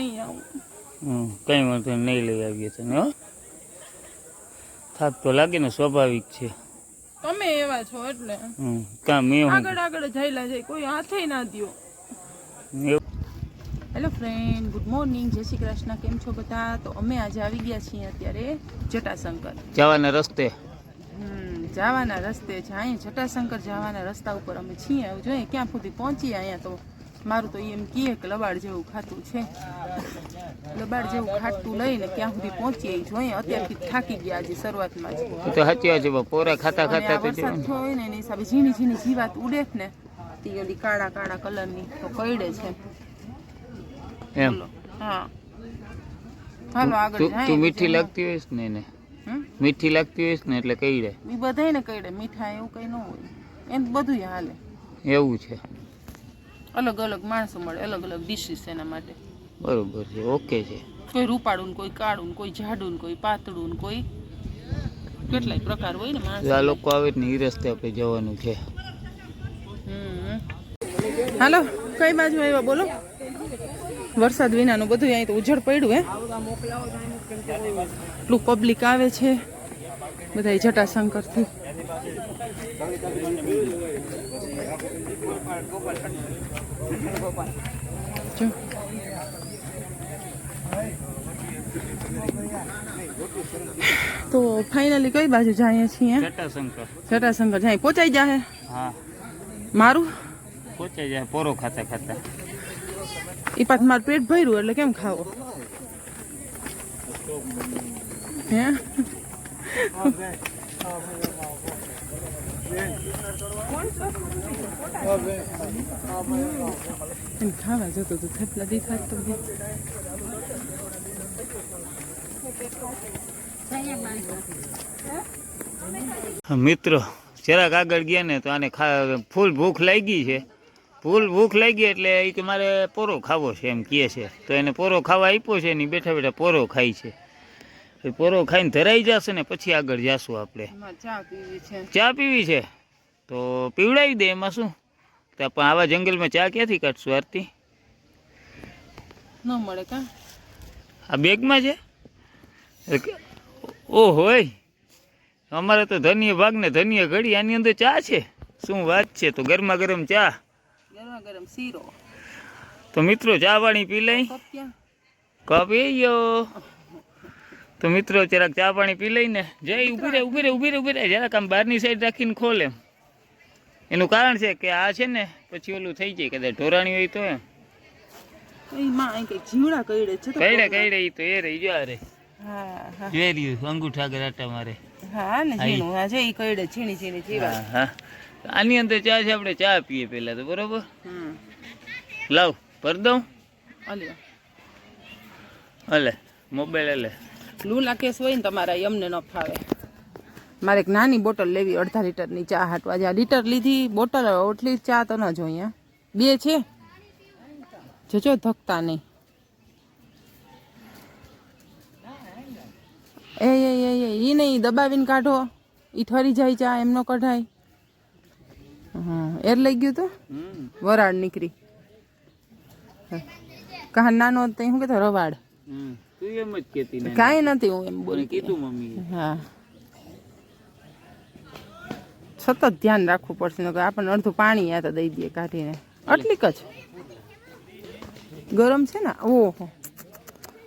નહીં આવું. કંઈ વાંધો નહીં લઈ આવીએ તને હો. થાક તો લાગે ને સ્વાભાવિક છે. તમે એવા છો એટલે. કામ આગળ આગળ જઈલા જાય કોઈ હાથે ના દ્યો. હેલો ફ્રેન્ડ ગુડ મોર્નિંગ જય શ્રી કૃષ્ણ કેમ છો બધા? તો અમે આજે આવી ગયા છીએ અત્યારે જટાશંકર. જવાના રસ્તે. જવાના રસ્તે છે અહીંયા જટાશંકર જવાના રસ્તા ઉપર અમે છીએ. જોઈએ ક્યાં સુધી પહોંચીએ અહીંયા તો. મારું તો એમ કહે કે લબાડ જેવું ખાતું છે. લબાડ જેવું ખાતું લઈને ક્યાં સુધી પહોંચીએ જોઈએ. અત્યારથી થાકી ગયા આજે શરૂઆતમાં જ. તો વાત છે પોરા ખાતા ખાતા તો વરસાદ થયો હોય ને એની હિસાબે ઝીણી ઝીણી જીવાત ઉડે ને તે ઓલી કાળા કાળા કલરની તો કઈડે છે. એમ? હા. હાલો આગળ તું મીઠી લાગતી હોઈશ ને એને? મીઠી લાગતી હોઈશ ને એટલે કઈડે એ બધાય ને કઈડે મીઠા એવું કઈ ન હોય. એમ બધું હાલે. એવું છે. અલગ અલગ માણસો મળે અલગ અલગ ડિશિસ એના માટે. બરોબર છે ઓકે છે. કોઈ રૂપાળું ને કોઈ કાળું કોઈ જાડું કોઈ પાતળું કોઈ કેટલાય પ્રકાર હોય ને માણસ. આ લોકો આવે ને એ રસ્તે આપણે જવાનું છે. હાલો કઈ બાજુ આવ્યા બોલો? વરસાદ વિનાનું બધું અહીં તો ઉજળ પડ્યું હે? એટલું પબ્લિક આવે છે બધા જટાશંકરથી. તો ફાઇનલી કઈ બાજુ જઈએ છીએ? જટાશંકર. જટાશંકર જાય. પહોંચાઈ જાય હા. મારું? પહોંચાઈ જાય પોરો ખાતા ખાતા. એ પાછું મારું પેટ ભર્યું એટલે કેમ ખાવો? હે? ખાવા જતો તો થેપલા દેખાતો મિત્રો જરાક આગળ ગયા ને તો આને ફૂલ ભૂખ લાગી છે. ફૂલ ભૂખ લાગી એટલે એ કે મારે પોરો ખાવો છે એમ કહે છે. તો એને પોરો ખાવા આપ્યો છે ને બેઠા બેઠા પોરો ખાય છે. એ પોરો ખાઈને ધરાઈ જશે ને પછી આગળ જશું આપણે. ચા પીવી છે. તો પીવડાવી દે એમાં શું? તો પણ આવા જંગલમાં ચા ક્યાંથી કાઢશું આરતી? ન મળે કા? આ બેગમાં છે? ઓ હોય. અમારે તો ધન્ય ભાગ ને ધન્ય ઘડી આની અંદર ચા છે? શું વાત છે? તો ગરમા ગરમ ચા. ગરમા ગરમ શીરો. તો મિત્રો ચા પાણી પી લઈ કપ એ ગયો. તો મિત્રો જરાક ચા પાણી પી લઈને જય ઊભી રહે ઊભી રહે ઊભી રહે ઊભી રહે. જરાક આમ બહારની સાઈડ રાખીને ખોલે એનું કારણ છે કે આ છે ને પછી ઓલું થઈ જાય કદાચ ઢોરાણી હોય તો એમ. એ માં અહીં કઈ જીવડા કઈડે છે કઈડે કઈડે ઈ તો એ રહી જો આ રે. હા હા. જોઈ રહ્યું અંગૂઠા આગળ મારે. હા ને ઝીણું. હા છે ઈ કઈડે ઝીણી ઝીણી જીવા. હા હા. આની અંદર ચા છે આપણે ચા પીએ પહેલા તો બરોબર? લાવ ભર દઉં. મોબાઈલ હલે લૂલા કેસ હોય ને તમારા અમને ન ફાવે. મારે એક નાની બોટલ લેવી, અડધા લીટરની ચા હાટવા. જ્યાં લીટર લીધી, બોટલ ઓટલી ચા તો ન જોઈએ અહીંયા બે છે? જજો ધકતા નહીં. એ એ એ એ નહીં, દબાવીને કાઢો. એ ઠરી જાય ચા, એમ ન કઢાય. હા એર લઈ ગયું તો? વરાળ નીકળી. કહા, નાનો, તો શું કહેતો રવાડ તું એમ જ કેતી ને કાંઈ નથી હું એમ બોલી કીધું મમ્મી હા. સતત ધ્યાન રાખવું પડશે નકર આપણને અડધું પાણી યા તો દઈ દઈએ કાઢીને. આટલીક જ ગરમ છે ને? ઓહો.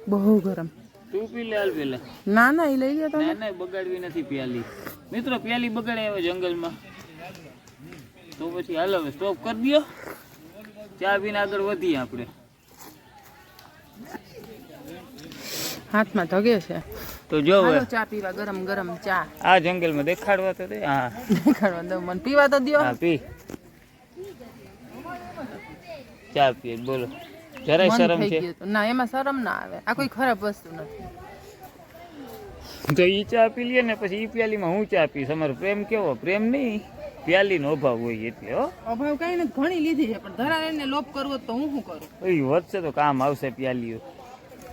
બહુ ગરમ. તું પી લે હાલ પેલા ના ના એ લઈ લે તમે. ના ના બગાડવી નથી પ્યાલી. મિત્રો પ્યાલી બગાડે આવે જંગલમાં. તો પછી હાલ હવે સ્ટોપ કરી દો ચા પીને આગળ વધીએ આપણે. હાથમાં ધગે છે. તો જો ચા પીવા ગરમ ગરમ ચા. આ જંગલમાં દેખાડવા તો દે હા. દેખાડવા દો મને. પીવા તો દ્યો. હા પી. ચા પી બોલો. જરાય શરમ છે? ના એમાં શરમ ના આવે. આ કોઈ ખરાબ વસ્તુ નથી. તો ઈ ચા પી લે ને પછી ઈ પ્યાલીમાં હું ચા પીશ? અમારો પ્રેમ કેવો? પ્રેમ નહીં. પ્યાલી નો અભાવ હોય એટલે હો. અભાવ કઈ નથી. ઘણી લીધી છે પણ ધરાને લોપ કરવો તો હું શું કરું? એ વધશે તો કામ આવશે પ્યાલીઓ.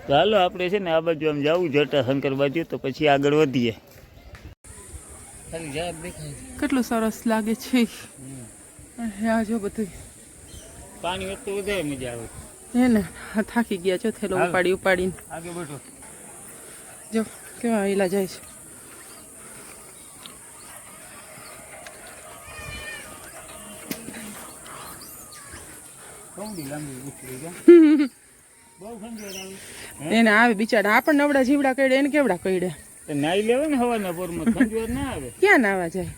તો હાલો આપણે છે ને આ બાજુ આમ જવું જટા શંકર બાજુ તો પછી આગળ વધીએ. કેટલું સરસ લાગે છે. આ જો બધું. પાણી વધતું વધારે મજા આવે. હે ને થાકી ગયા છો થેલો ઉપાડી ઉપાડીને. આગળ બેઠો. જો કેવા હિલા જાય છે. બહુ ખંજોર આવી એને આવે બિચારા. આપણને નવડા જીવડા કઈડે એને કેવડા કઈડે નાઈ લેવાય ને હવાના પોરમાં ખંજોર ના આવે? ક્યાં નાવા જાય?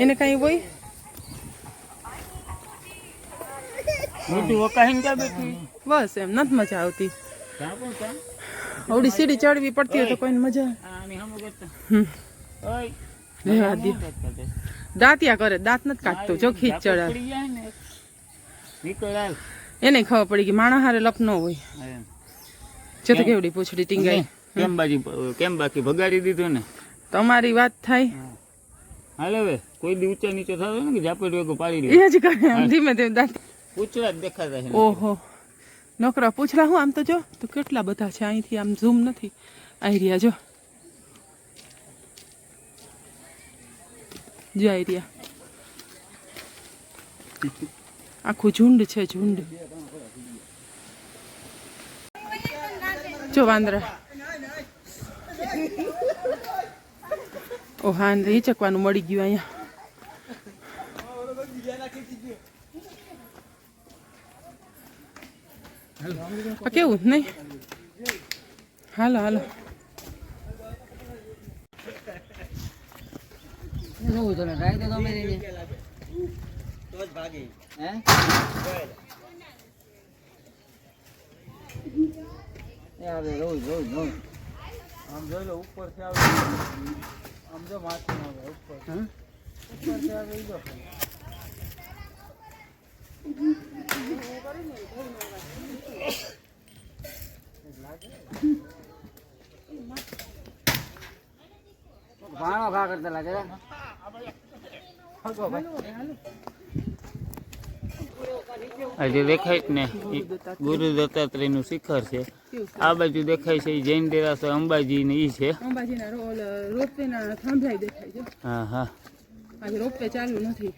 એને કઈ હોય? મોટી વકાહીને ક્યાં બેઠી? બસ એમ નથી મજા આવતી. આવડી સીડી ચડવી પડતી હોય તો કોઈને મજા રહેવા દ્યો. દાંતિયા કરે દાંત નથી કાઢતો જો ખીચ ચડાવે. નીકળ એને ખબર પડી કે માણા હારે લપ ન હોય. જો તો કેવડી પૂછડી ટીંગાઈ. કેમ બાજી કેમ બાકી ભગાડી દીધું ને તમારી વાત થાય. હાલ હવે કોઈ દી ઊંચા નીચે થતો ને કે ઝાપડ વેગો પાડી લે એ જ કરે ધીમે ધીમે દાંત. પૂછડા જ દેખાતા છે. ઓહો. નોકરા પૂછડા હું આમ તો જો તો કેટલા બધા છે અહીંથી આમ ઝૂમ નથી. આવી રહ્યા જો. જો અહીં રહ્યા. આખું ઝુંડ છે, ઝુંડ. જો વાંદરા. ઓ હા એ હિચકવાનું મળી ગયું અહીંયા. કેવું, નહીં? હાલો હાલો. આમ જોઈ લો ઉપરથી આવે આમ જો માથે આવે ઉપર. ઉપરથી આવે જો ભાણો ખા કરતા લાગે આજે દેખાય ને ગુરુ દત્તાત્રેયનું શિખર છે. આ બાજુ દેખાય છે જૈન દેરાસર અંબાજી ને ઈ છે. હા હા. રોપવે ચાલુ નથી.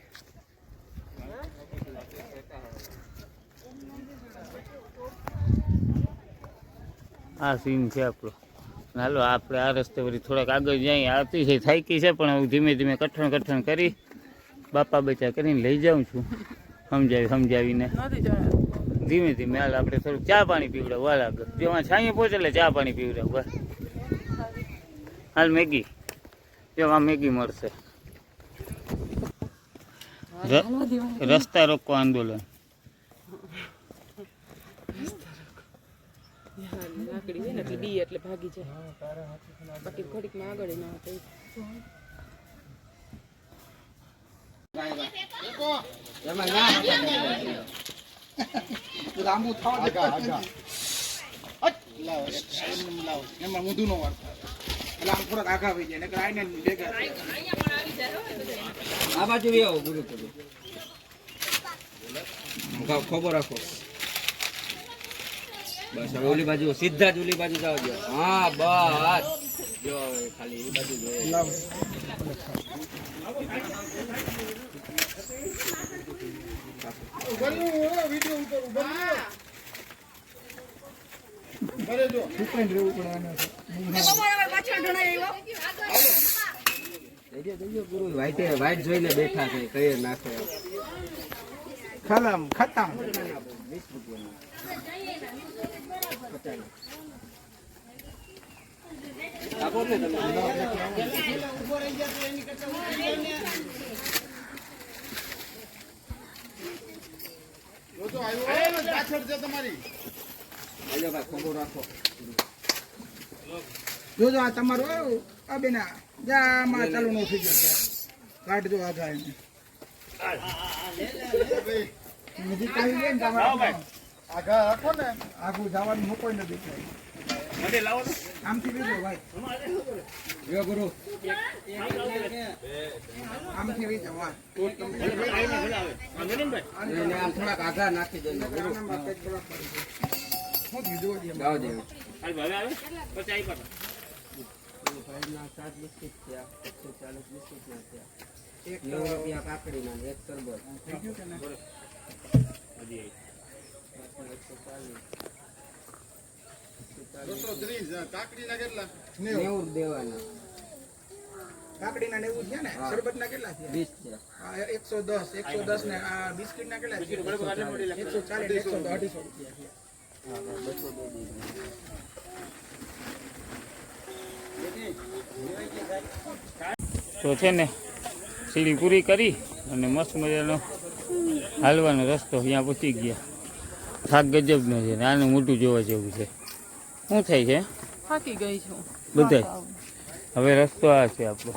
આ સીન છે આપણો. હાલો આપણે આ રસ્તે વળી થોડાક આગળ જઈએ. આવતી છે થાકી છે પણ હું ધીમે ધીમે કઠણ કઠણ કરી બાપા બચા કરીને લઈ જાઉં છું. સમજાવી સમજાવીને. ધીમે ધીમે હાલ આપણે થોડુંક ચા પાણી પીવડાવ હાલ આગળ. જેમાં છાંયે પહોંચે એટલે ચા પાણી પીવડાવ બસ હાલ મેગી. જેમાં મેગી મળશે. રસ્તા રોકો આંદોલન. લાકડી હોય ને એટલે બી એટલે ભાગી જાય. બાકી ઘડીકમાં આગળ ના હતું લાંબુ એમ ઊંધું નો વાળતા એટલે આમ થોડાક આઘા થઈ જાય નકર આઈને ભેગા આ બાજુ આવો ગુરુ પગે ખબર રાખો બસ હવે ઓલી બાજુ સીધા જ ઓલી બાજુ જાવ જો હા બસ જો ખાલી બાજુ જોઈએ વાઈટે જોઈને બેઠા છે કઈ નાખે ખતમ ખતમ આપો જોજો આ તમારું આવ્યું આ બેના. જા માં ચાલુ નો થઈ જશે કાઢજો નજીક આવી જાય ને તમારે આઘા રાખો ને. આગળ જવાનું મોકો નથી થોડાક આઘા નાખી દે ગુરુ શું કીધું હતું એમ? જાવ દે એક રૂપિયા કાકડીના ને એક તરબૂચ થઈ ગયું કે ના? બસો ત્રીસ કાકડીના કેટલા? નેવું. દેવાના. કાકડીના નેવું છે ને? શરબતના કેટલા છે વીસ છે એકસો દસ એકસો દસ ને આ બિસ્કિટના કેટલા એકસો ચાલીસ એકસો તો અઢીસો રૂપિયા છે તો છે ને સીડી પૂરી કરી અને મસ્ત મજાનો હાલવાનો રસ્તો અહીંયા પહોંચી ગયા. થાક ગજબનો છે ને આનું મોટું જોવા જેવું છે. શું થાય છે? થાકી ગઈ છું. બધાય? હવે રસ્તો આ છે આપણો.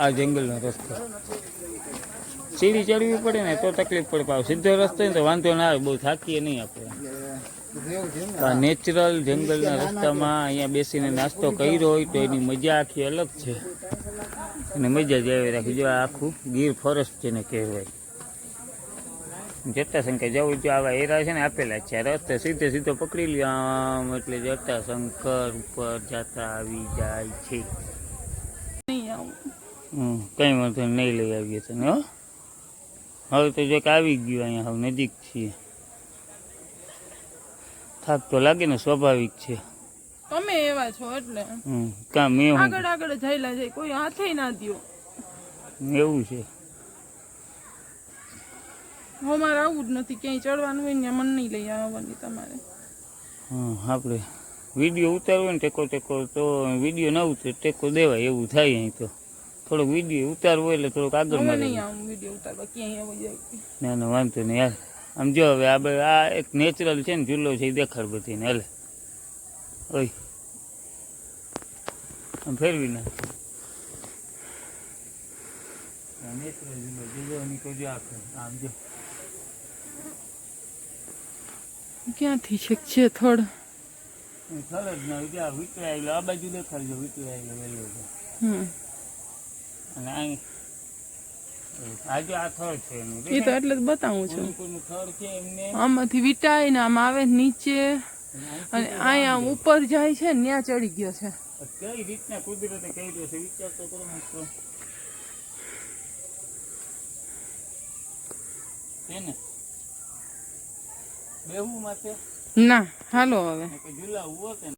આ જંગલનો રસ્તો. સીડી ચડવી પડે ને તો તકલીફ પડે. પાછો સીધો રસ્તો ને તો વાંધો ના આવે. બહુ થાકીએ નહીં આપણે. આ નેચરલ જંગલના રસ્તામાં અહીંયા બેસીને નાસ્તો કર્યો હોય તો એની મજા આખી અલગ છે. અને મજા જ આવી રાખી. જો આ આખું ગીર ફોરેસ્ટ જેને કહેવાય. જટાશંકર જવું જો આવા એરા છે ને આપેલા છે. રસ્તે સીધે સીધો પકડી લ્યો. આમ એટલે જટાશંકર ઉપર જતા આવી જાય છે. કઈ વાંધો નહીં, લઈ આવીએ તને હો. હવે તો જો કે આવી ગયું અહીંયા હવે નજીક છીએ. થાક તો લાગે ને સ્વાભાવિક છે. તમે એવા છો એટલે. હમ કાં મેં આગળ આગળ જઈલા જાય. કોઈ હાથે ના દ્યો. એવું છે. અમારે આવું જ નથી ક્યાંય ચડવાનું હોય ને મન નહીં લઈ આવવાની તમારે. હા આપણે વીડિયો ઉતારવો ને ટેકો ટેકો તો વીડિયો ના ઉતરે ટેકો દેવાય એવું થાય અહીં તો. થોડોક વીડિયો ઉતારવો એટલે થોડોક આગળ મારે. નહીં આવું વીડિયો ઉતારવા ક્યાંય આવી જાય. ના ના વાંધો નહીં યાર આમ જો હવે આ આ એક નેચરલ છે ને ઝૂલો છે એ દેખાડ બધીને હાલે. ઓય. આમ ફેરવી નાખ. નેચરલ ઝૂલો ઝૂલો નીકળજો આખો આમ જો. ક્યાંથી છે? છે થડ. થર જ ના ત્યાં આ વિટળાયેલો આ બાજુ દેખાડજો વિટળાયેલો વેલો અને અહીં આજે આ થર છે એ તો એટલે જ બતાવું છું. કોઈનું છે એમને? આમાંથી વિટાય ને આમ આવે નીચે. અને અહીંયા ઉપર જાય છે ને ત્યાં ચડી ગયો છે. કઈ રીતના કુદરતે કર્યો છે? વિચાર તો કરો ને છે ને? બેહવું માટે? ના હાલો હવે. કે હોત ને